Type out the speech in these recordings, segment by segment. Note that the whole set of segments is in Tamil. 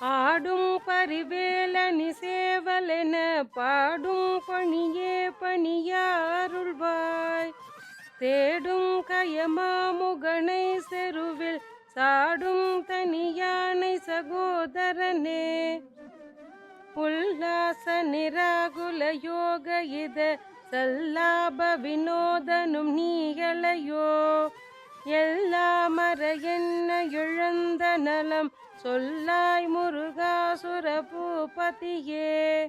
ஆடும் பரிவேலனி சேவலென பாடும் பணியே பணியாருள்வாய். தேடும் கயமாமுகனை செருவில் சாடும் தனியானை சகோதரனே. உல்லாச நிராகுல யோக இத சல்லாப வினோதனும் நீகளையோ எல்லாம் மர என்ன இழந்த நலம் சொல்லாய் முருகாசுர பூபதியே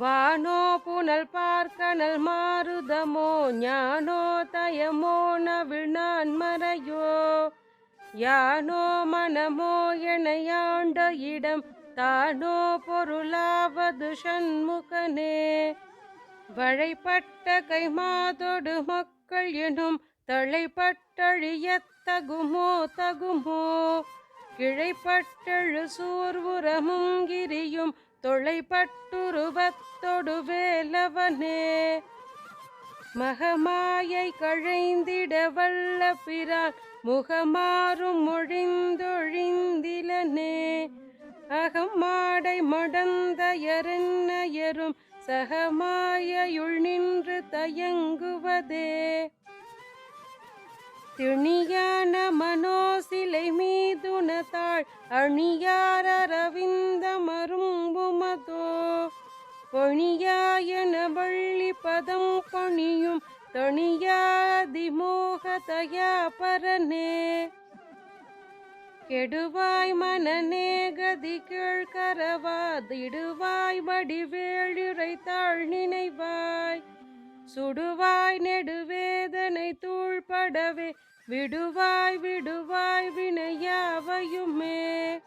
வானோ புனல் பார்க்கனல் மாறுதமோ ஞானோ தயமோ நவிழ்நான் மறையோ. யானோ மனமோ எனையாண்ட இடம் தானோ பொருளாவது சண்முகனே. வழைப்பட்ட கைமாதொடு மக்கள் எனும் தழைப்பட்டழிய தகுமோ? தகுமோ கிழைப்பட்டழு சூர்வுரமும் கிரியும் தொலைப்பட்டுருவத்தொடு வேலவனே. மகமாயை கழைந்திட வல்ல பிறான் முகமாறும் மொழிந்தொழிந்திலனே. அகமாடை மடந்தயரென்னயரும் சகமாயுள் நின்று தயங்குவதே. திணியான மனோசிலை மீதுணத்தாள் அணியார் அரவிந்த மரும்புமதோ. பொணியாயன வள்ளி பதம் பணியும் தணியாதிமோக தயா பரனே கெடுவாய் மனநே கதி கீழ்கரவாதிடுவாய் வடிவேழுரைத்தாள் நினைவாய். சுடுவாய் நெடுவேதனை தூள்படவே விடுவாய் விடுவாய் வினையாவையுமே.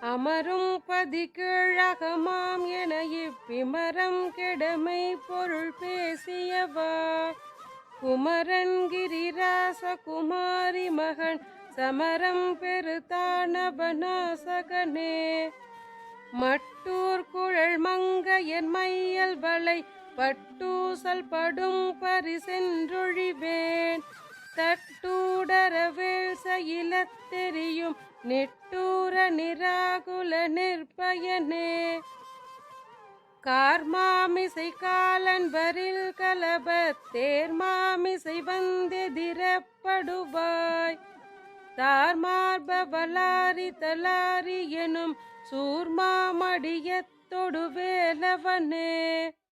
அமரும் பதி கீழகமாம் என இப்பிமரம் கெடமை பொருள் பேசியவா. குமரன் கிரிராச குமாரி மகன் சமரம் பெருதானவனாசகனே மட்டூர் குழல் மங்கையன் மையல் வளை பட்டூசல் படும் பரிசென்றொழிவேன். தட்டூடரவேள் சயிலத் தெரியும். நிட்டூர நிராகுல நிற்பயனே. கார்மாமிசை காலன் வரில் கலப தேர்மாமிசை வந்தெதிரப்படுவாய் தார்மார்ப வலாரி தலாரி எனும் சூர்மாமடியத்தொடு வேலவனே